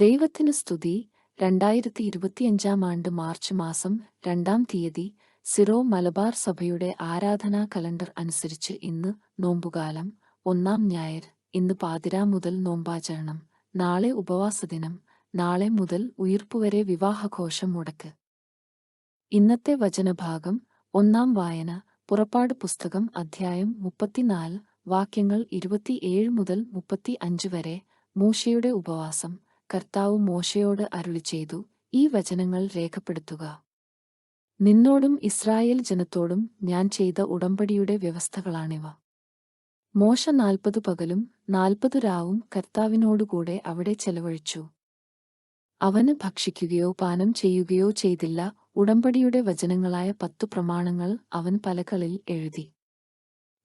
ദൈവത്തിന് സ്തുതി. രണ്ടായിരത്തി ഇരുപത്തിയഞ്ചാം ആണ്ട് മാർച്ച് മാസം രണ്ടാം തീയതി സിറോ മലബാർ സഭയുടെ ആരാധനാ കലണ്ടർ അനുസരിച്ച് ഇന്ന് നോമ്പുകാലം. ഒന്നാം ഞായർ. ഇന്ന് പാതിരാ മുതൽ നോമ്പാചരണം. നാളെ ഉപവാസ ദിനം. നാളെ മുതൽ ഉയർപ്പുവരെ വിവാഹഘോഷം മുടക്ക്. ഇന്നത്തെ വചനഭാഗം ഒന്നാം വായന. പുറപ്പാട് പുസ്തകം അധ്യായം മുപ്പത്തിനാല്. വാക്യങ്ങൾ ഇരുപത്തിയേഴ് മുതൽ മുപ്പത്തി അഞ്ച് വരെ മൂശയുടെ ഉപവാസം. കർത്താവ് മോശയോട് അരുളി ചെയ്തു ഈ വചനങ്ങൾ രേഖപ്പെടുത്തുക. നിന്നോടും ഇസ്രായേൽ ജനത്തോടും ഞാൻ ചെയ്ത ഉടമ്പടിയുടെ വ്യവസ്ഥകളാണിവ. മോശ നാൽപ്പതു പകലും നാൽപ്പതു രാവും കർത്താവിനോടുകൂടെ അവിടെ ചെലവഴിച്ചു. അവന് ഭക്ഷിക്കുകയോ പാനം ചെയ്യുകയോ ചെയ്തില്ല ഉടമ്പടിയുടെ വചനങ്ങളായ പത്തു പ്രമാണങ്ങൾ അവൻ പലകളിൽ എഴുതി.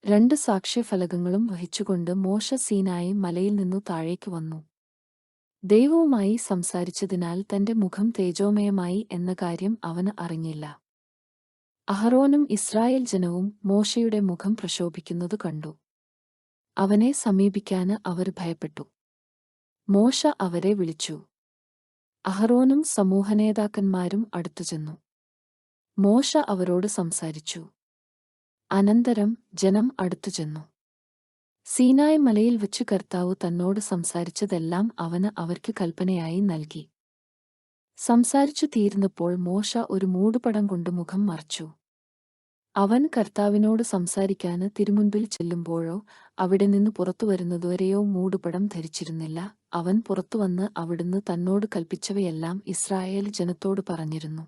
രണ്ട് സാക്ഷ്യഫലകങ്ങളും വഹിച്ചുകൊണ്ട് മോശ സീനായി മലയിൽ നിന്നു താഴേക്ക് വന്നു. ദൈവവുമായി സംസാരിച്ചതിനാൽ തന്റെ മുഖം തേജോമയമായി എന്ന കാര്യം അവന് അറിഞ്ഞില്ല. അഹറോനും ഇസ്രായേൽ ജനവും മോശയുടെ മുഖം പ്രശോഭിക്കുന്നത് കണ്ടു. അവനെ സമീപിക്കാന് അവർ ഭയപ്പെട്ടു. മോശ അവരെ വിളിച്ചു. അഹറോനും സമൂഹനേതാക്കന്മാരും അടുത്തുചെന്നു മോശ അവരോട് സംസാരിച്ചു. അനന്തരം ജനം അടുത്തുചെന്നു സീനായ് മലയിൽ വച്ചു കർത്താവ് തന്നോട് സംസാരിച്ചതെല്ലാം അവന് അവർക്ക് കൽപ്പനയായി നൽകി. സംസാരിച്ചു തീർന്നപ്പോൾ മോശ ഒരു മൂടുപടം കൊണ്ട് മുഖം മറച്ചു. അവൻ കർത്താവിനോട് സംസാരിക്കാന് തിരുമുൻപിൽ ചെല്ലുമ്പോഴോ അവിടെ നിന്ന് പുറത്തു വരുന്നതുവരെയോ മൂടുപടം ധരിച്ചിരുന്നില്ല. അവൻ പുറത്തുവന്ന് അവിടുന്ന് തന്നോട് കൽപ്പിച്ചവയെല്ലാം ഇസ്രായേൽ ജനത്തോട് പറഞ്ഞിരുന്നു.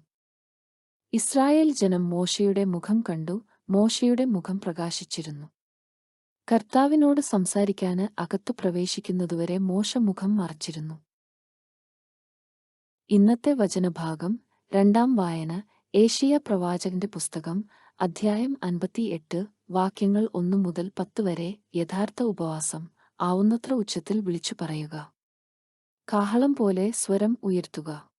ഇസ്രായേൽ ജനം മോശയുടെ മുഖം കണ്ടു മോശയുടെ മുഖം പ്രകാശിച്ചിരുന്നു. കർത്താവിനോട് സംസാരിക്കാന് അകത്തു പ്രവേശിക്കുന്നതുവരെ മോശ മുഖം മറച്ചിരുന്നു. ഇന്നത്തെ വചനഭാഗം രണ്ടാം വായന ഏഷ്യ പ്രവാചകന്റെ പുസ്തകം അധ്യായം അൻപത്തിയെട്ട് വാക്യങ്ങൾ ഒന്നു മുതൽ പത്ത് വരെ യഥാർത്ഥ ഉപവാസം ആവുന്നത്ര ഉച്ചത്തിൽ വിളിച്ചു പറയുക. കാഹളം പോലെ സ്വരം ഉയർത്തുക.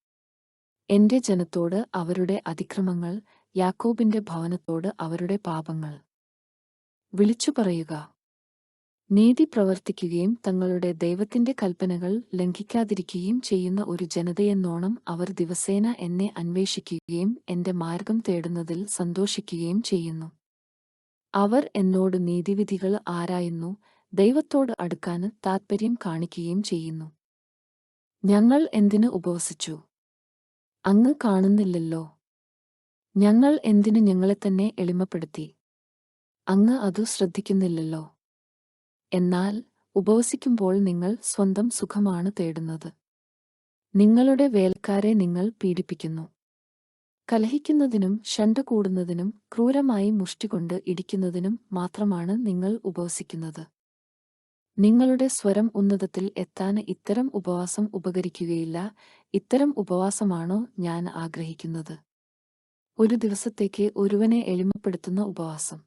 എന്റെ ജനത്തോട് അവരുടെ അതിക്രമങ്ങൾ യാക്കോബിന്റെ ഭവനത്തോട് അവരുടെ പാപങ്ങൾ. വിളിച്ചു പറയുക. നീതി പ്രവർത്തിക്കുകയും തങ്ങളുടെ ദൈവത്തിന്റെ കൽപ്പനകൾ ലംഘിക്കാതിരിക്കുകയും ചെയ്യുന്ന ഒരു ജനതയെന്നോണം അവർ ദിവസേന എന്നെ അന്വേഷിക്കുകയും എന്റെ മാർഗം തേടുന്നതിൽ സന്തോഷിക്കുകയും ചെയ്യുന്നു. അവർ എന്നോട് നീതിവിധികൾ ആരായുന്നു ദൈവത്തോട് അടുക്കാന് താത്പര്യം കാണിക്കുകയും ചെയ്യുന്നു. ഞങ്ങൾ എന്തിന് ഉപവസിച്ചു? അങ്ങ് കാണുന്നില്ലല്ലോ. ഞങ്ങൾ എന്തിനു ഞങ്ങളെ തന്നെ എളിമപ്പെടുത്തി? അങ്ങ് അതു ശ്രദ്ധിക്കുന്നില്ലല്ലോ. എന്നാൽ ഉപവസിക്കുമ്പോൾ നിങ്ങൾ സ്വന്തം സുഖമാണ് തേടുന്നത്. നിങ്ങളുടെ വേൽക്കാരെ നിങ്ങൾ പീഡിപ്പിക്കുന്നു. കലഹിക്കുന്നതിനും ഷണ്ട കൂടുന്നതിനും ക്രൂരമായി മുഷ്ടികൊണ്ട് ഇടിക്കുന്നതിനും മാത്രമാണ് നിങ്ങൾ ഉപവസിക്കുന്നത്. നിങ്ങളുടെ സ്വരം ഉന്നതത്തിൽ എത്താൻ ഇത്തരം ഉപവാസം ഉപകരിക്കുകയില്ല. ഇത്തരം ഉപവാസമാണോ ഞാൻ ആഗ്രഹിക്കുന്നത്? ഒരു ദിവസത്തേക്ക് ഒരുവനെ എളിമപ്പെടുത്തുന്ന ഉപവാസം.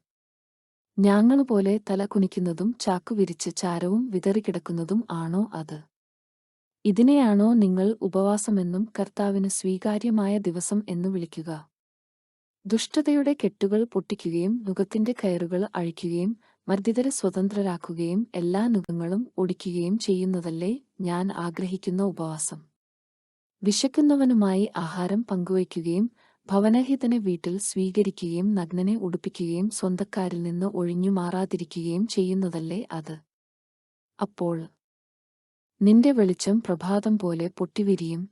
ഞാങ്ങളുപോലെ തല കുനിക്കുന്നതും ചാക്കു വിരിച്ച് ചാരവും വിതറിക്കിടക്കുന്നതും ആണോ അത്? ഇതിനെയാണോ നിങ്ങൾ ഉപവാസമെന്നും കർത്താവിന് സ്വീകാര്യമായ ദിവസം എന്നു വിളിക്കുക. ദുഷ്ടതയുടെ കെട്ടുകൾ പൊട്ടിക്കുകയും നുഖത്തിന്റെ കയറുകൾ അഴിക്കുകയും മർദ്ദിതരെ സ്വതന്ത്രരാക്കുകയും എല്ലാ നുഖങ്ങളും ഒടിക്കുകയും ചെയ്യുന്നതല്ലേ ഞാൻ ആഗ്രഹിക്കുന്ന ഉപവാസം. വിശക്കുന്നവനുമായി ആഹാരം പങ്കുവയ്ക്കുകയും ഭവനഹിതനെ വീട്ടിൽ സ്വീകരിക്കുകയും നഗ്നനെ ഉടുപ്പിക്കുകയും സ്വന്തക്കാരിൽ നിന്ന് ഒഴിഞ്ഞു മാറാതിരിക്കുകയും ചെയ്യുന്നതല്ലേ അത്? അപ്പോൾ നിന്റെ വെളിച്ചം പ്രഭാതം പോലെ പൊട്ടിവിരിയും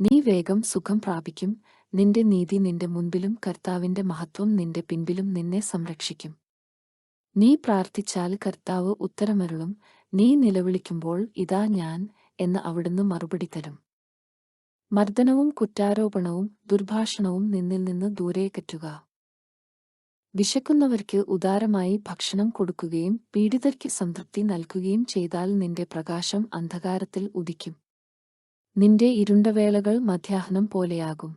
നീ വേഗം സുഖം പ്രാപിക്കും നിന്റെ നീതി നിന്റെ മുൻപിലും കർത്താവിന്റെ മഹത്വം നിന്റെ പിൻപിലും നിന്നെ സംരക്ഷിക്കും. നീ പ്രാർത്ഥിച്ചാൽ കർത്താവ് ഉത്തരമരുളും നീ നിലവിളിക്കുമ്പോൾ ഇതാ ഞാൻ എന്ന് അവിടുന്ന് മറുപടി തരും. മർദ്ദനവും കുറ്റാരോപണവും ദുർഭാഷണവും നിന്നിൽ നിന്ന് ദൂരേക്കറ്റുക വിശക്കുന്നവർക്ക് ഉദാരമായി ഭക്ഷണം കൊടുക്കുകയും പീഡിതർക്ക് സംതൃപ്തി നൽകുകയും ചെയ്താൽ നിന്റെ പ്രകാശം അന്ധകാരത്തിൽ ഉദിക്കും. നിന്റെ ഇരുണ്ടവേളകൾ മധ്യാഹ്നം പോലെയാകും.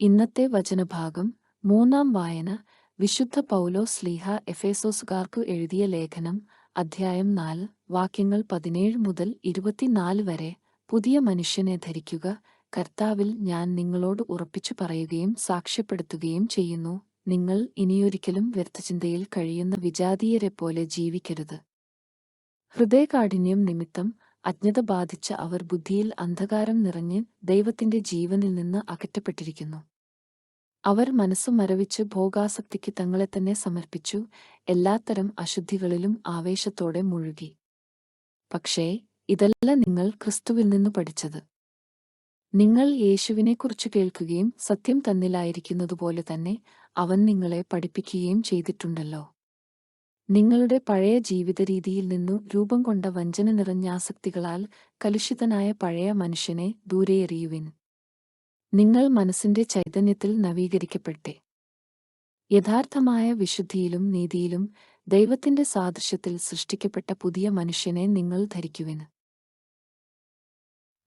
ഇന്നത്തെ വചനഭാഗം മൂന്നാം വായന വിശുദ്ധ പൗലോ സ്ലീഹ എഫേസോസുകാർക്കു എഴുതിയ ലേഖനം അധ്യായം നാല് വാക്യങ്ങൾ പതിനേഴ് മുതൽ ഇരുപത്തിനാല് വരെ പുതിയ മനുഷ്യനെ ധരിക്കുക കർത്താവിൽ ഞാൻ നിങ്ങളോട് ഉറപ്പിച്ചു പറയുകയും സാക്ഷ്യപ്പെടുത്തുകയും ചെയ്യുന്നു. നിങ്ങൾ ഇനിയൊരിക്കലും വ്യർത്ഥചിന്തയിൽ കഴിയുന്ന വിജാതീയരെ പോലെ ജീവിക്കരുത്. ഹൃദയകാഠിന്യം നിമിത്തം അജ്ഞത ബാധിച്ച അവർ ബുദ്ധിയിൽ അന്ധകാരം നിറഞ്ഞ് ദൈവത്തിന്റെ ജീവനിൽ നിന്ന് അകറ്റപ്പെട്ടിരിക്കുന്നു. അവർ മനസ്സു മരവിച്ച് ഭോഗാസക്തിക്ക് തങ്ങളെ തന്നെ സമർപ്പിച്ചു എല്ലാത്തരം അശുദ്ധികളിലും ആവേശത്തോടെ മുഴുകി. പക്ഷേ ഇതല്ല നിങ്ങൾ ക്രിസ്തുവിൽ നിന്ന് പഠിച്ചത്. നിങ്ങൾ യേശുവിനെക്കുറിച്ച് കേൾക്കുകയും സത്യം തന്നിലായിരിക്കുന്നതുപോലെ തന്നെ അവൻ നിങ്ങളെ പഠിപ്പിക്കുകയും ചെയ്തിട്ടുണ്ടല്ലോ. നിങ്ങളുടെ പഴയ ജീവിത രീതിയിൽ നിന്നു രൂപം കൊണ്ട വഞ്ചന നിറഞ്ഞ ആസക്തികളാൽ കലുഷിതനായ പഴയ മനുഷ്യനെ ദൂരെയെറിയുവിൻ നിങ്ങൾ മനസ്സിന്റെ ചൈതന്യത്തിൽ നവീകരിക്കപ്പെട്ടെ. യഥാർത്ഥമായ വിശുദ്ധിയിലും നീതിയിലും ദൈവത്തിന്റെ സാദൃശ്യത്തിൽ സൃഷ്ടിക്കപ്പെട്ട പുതിയ മനുഷ്യനെ നിങ്ങൾ ധരിക്കുവിന്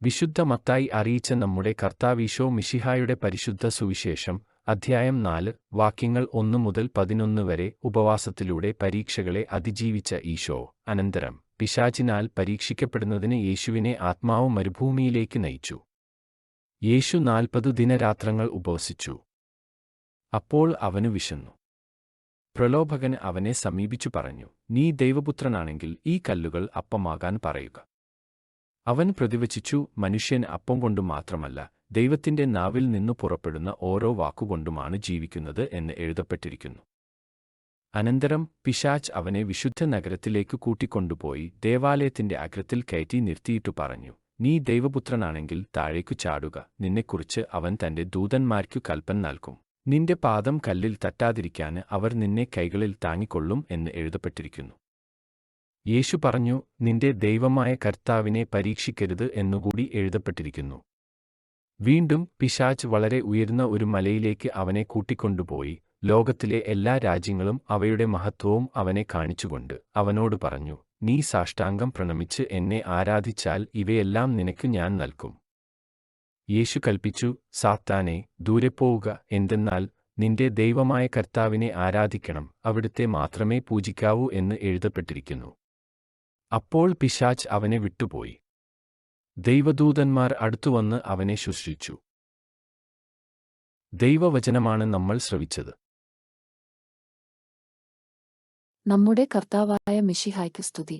വിശുദ്ധ മത്തായി അറിയിച്ച നമ്മുടെ കർത്താവീശോ മിഷിഹായുടെ പരിശുദ്ധ സുവിശേഷം അധ്യായം നാല് വാക്യങ്ങൾ ഒന്നു മുതൽ പതിനൊന്ന് വരെ ഉപവാസത്തിലൂടെ പരീക്ഷകളെ അതിജീവിച്ച ഈശോ. അനന്തരം പിശാചിനാൽ പരീക്ഷിക്കപ്പെടുന്നതിന് യേശുവിനെ ആത്മാവ് മരുഭൂമിയിലേക്ക് നയിച്ചു. യേശു നാൽപ്പതു ദിനരാത്രങ്ങൾ ഉപവസിച്ചു. അപ്പോൾ അവനു വിശന്നു. പ്രലോഭകൻ അവനെ സമീപിച്ചു പറഞ്ഞു നീ ദൈവപുത്രനാണെങ്കിൽ ഈ കല്ലുകൾ അപ്പമാകാൻ പറയുക. അവൻ പ്രതിവചിച്ചു മനുഷ്യൻ അപ്പം കൊണ്ടു മാത്രമല്ല ദൈവത്തിന്റെ നാവിൽ നിന്നു പുറപ്പെടുന്ന ഓരോ വാക്കുകൊണ്ടുമാണ് ജീവിക്കുന്നത് എന്ന് എഴുതപ്പെട്ടിരിക്കുന്നു. അനന്തരം പിശാച്ച് അവനെ വിശുദ്ധ നഗരത്തിലേക്ക് കൂട്ടിക്കൊണ്ടുപോയി ദേവാലയത്തിന്റെ അഗ്രത്തിൽ കയറ്റി നിർത്തിയിട്ടു പറഞ്ഞു നീ ദൈവപുത്രനാണെങ്കിൽ താഴേക്കു ചാടുക നിന്നെക്കുറിച്ച് അവൻ തന്റെ ദൂതന്മാർക്കു കൽപ്പന നൽകും. നിന്റെ പാദം കല്ലിൽ തട്ടാതിരിക്കാന് അവർ നിന്നെ കൈകളിൽ താങ്ങിക്കൊള്ളും എന്ന് എഴുതപ്പെട്ടിരിക്കുന്നു. യേശു പറഞ്ഞു നിന്റെ ദൈവമായ കർത്താവിനെ പരീക്ഷിക്കരുത് എന്നുകൂടി എഴുതപ്പെട്ടിരിക്കുന്നു. വീണ്ടും പിശാച്ച് വളരെ ഉയർന്ന ഒരു മലയിലേക്ക് അവനെ കൂട്ടിക്കൊണ്ടുപോയി. ലോകത്തിലെ എല്ലാ രാജ്യങ്ങളും അവയുടെ മഹത്വവും അവനെ കാണിച്ചുകൊണ്ട് അവനോട് പറഞ്ഞു നീ സാഷ്ടാംഗം പ്രണമിച്ച് എന്നെ ആരാധിച്ചാൽ ഇവയെല്ലാം നിനക്ക് ഞാൻ നൽകും. യേശു കൽപ്പിച്ചു സാത്താനെ ദൂരെ പോവുക. എന്തെന്നാൽ നിന്റെ ദൈവമായ കർത്താവിനെ ആരാധിക്കണം. അവിടുത്തെ മാത്രമേ പൂജിക്കാവൂ എന്ന് എഴുതപ്പെട്ടിരിക്കുന്നു. അപ്പോൾ പിശാച്ച് അവനെ വിട്ടുപോയി. ദൈവദൂതന്മാർ അടുത്തുവന്ന് അവനെ ശുശ്രിച്ചു ദൈവവചനമാണ് നമ്മൾ ശ്രവിച്ചത്. നമ്മുടെ കർത്താവായ മിഷിഹായ്ക്ക് സ്തുതി.